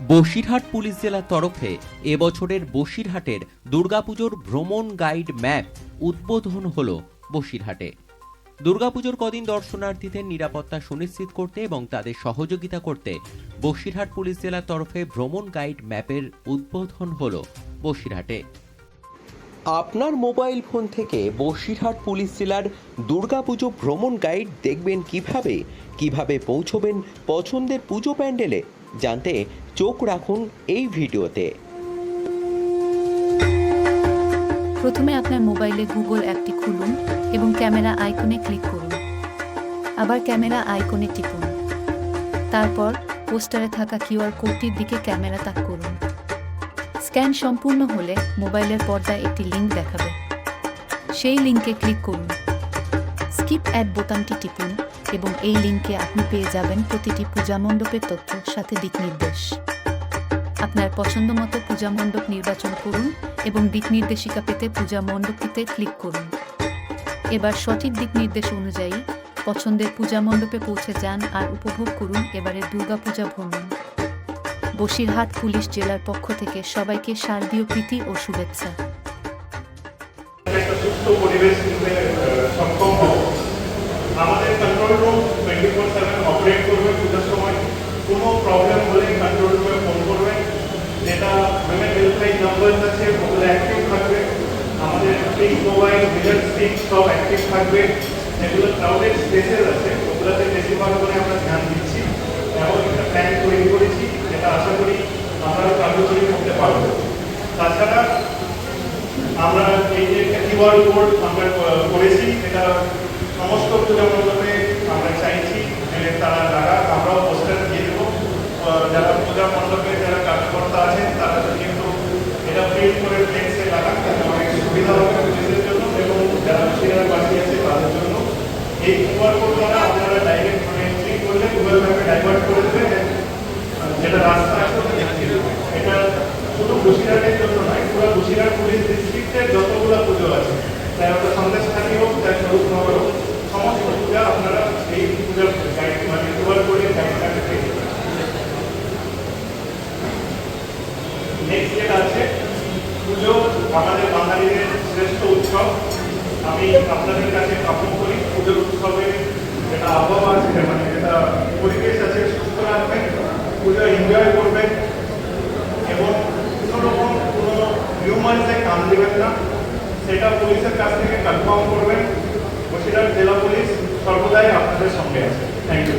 Basirhat police জেলার তরফে এবছরের বসিরহাটের দুর্গাপুজোর ভ্রমণ গাইড ম্যাপ উদ্বোধন হল বসিরহাটে। দুর্গাপুজোর কদিন দর্শনার্থীদের নিরাপত্তা সুনিশ্চিত করতে এবং তাদের সহযোগিতা করতে বসিরহাট পুলিশ জেলার তরফে ভ্রমণ গাইড ম্যাপের উদ্বোধন হল বসিরহাটে। আপনার মোবাইল ফোন থেকে বসিরহাট পুলিশ জেলার দুর্গাপুজো ভ্রমণ গাইড দেখবেন কীভাবে? কীভাবে পৌঁছবেন? পছন্দের পুজো প্যান্ডেলে জানতে চোখ রাখুন এই ভিডিওতে। প্রথমে আপনার মোবাইলে গুগল অ্যাপটি খুলুন এবং ক্যামেরা আইকনে ক্লিক করুন। আবার ক্যামেরা আইকনে টিপুন। তারপর পোস্টারে থাকা কিউআর কোডটির দিকে ক্যামেরা তাক করুন। স্ক্যান সম্পূর্ণ হলে মোবাইলের পর্দায় একটি লিঙ্ক দেখাবে। সেই লিঙ্কে ক্লিক করুন। স্কিপ অ্যাড বোতামটি টিপুন এবং এই লিঙ্কে আপনি পেয়ে যাবেন প্রতিটি পূজা মণ্ডপের তথ্য, সাথে দিক নির্দেশ। আপনার পছন্দ মতো পূজা মণ্ডপ নির্বাচন করুন এবং দিক নির্দেশিকা পেতে পূজা মণ্ডপটিতে ক্লিক করুন। এবার সঠিক দিক নির্দেশ অনুযায়ী পছন্দের পূজা মণ্ডপে পৌঁছে যান আর উপভোগ করুন এবারে দুর্গাপূজা ভ্রমণ। বসিরহাট পুলিশ জেলার পক্ষ থেকে সবাইকে শারদীয় প্রীতি ও শুভেচ্ছা। আমাদের control room twenty four seven operate করবে পুজোর সময়। কোনো প্রবলেম হলে কন্ট্রোল রুমে ফোন যেটা উইমেন হেল্পলাইন নাম্বার আছে, ওগুলো অ্যাক্টিভ থাকবে। আমাদের মোবাইল সব অ্যাক্টিভ থাকবে। যেগুলো ক্রাউডেড স্পেসেস আছে, ওগুলোতে বেশিরভাগ করে আমরা ধ্যান দিচ্ছি। এবং একটা প্ল্যান তৈরি করেছি। যেটা আশা করি আমরা কার্যকরী করতে পারব তাছাড়া আমরা এই যে একটা কিউআর কোড আমরা করেছি, এটা সমস্ত পূজামণ্ডপে আমরা চাইছি তারা যারা, আমরাও পোস্টার দিয়ে দেবো। যারা পূজা মণ্ডপে যারা কার্যকর্তা আছেন, তারা কিন্তু এটা প্রিন্ট করে ফ্লেক্সে লাগান অনেক সুবিধা হবে পুলিশের জন্য এবং যারা বাসী আছে, তাদের জন্য। এই কিউআর কোড দ্বারা আপনারা ডাইরেক্ট মানে ক্লিক করলে গুগল ম্যাপে ডাইভার্ট করে দেবে রাস্তা এটা শুধু বসিরহাটের জন্য নয়, পুরো বসিরহাট পুলিশ ডিস্ট্রিক্টের যতগুলো পুজো আছে, তাই ওটা সন্দেশখালী হোক, তাই স্বরূপনগর হোক, সমস্ত পূজা আপনারা এই পূজার গাইড মানে ব্যবহার করে গাইডটাকে পেয়ে নেক্সট যেটা আছে, পুজো আমাদের বাঙালিদের শ্রেষ্ঠ উৎসব। আমি আপনাদের কাছে কাপড় করি, পুজোর উৎসবে যেটা আবহাওয়া আছে মানে যেটা পরিবেশ আছে, সুস্থ রাখবেন। পুজো এনজয় করবেন এবং কোনো রকম কোনো হিউম্যানসে কান দেবেন না। সেটা পুলিশের কাছ থেকে কনফার্ম করবেন বসিরহাট জেলা পুলিশ সর্বদাই আপনাদের সঙ্গে আছে। Thank you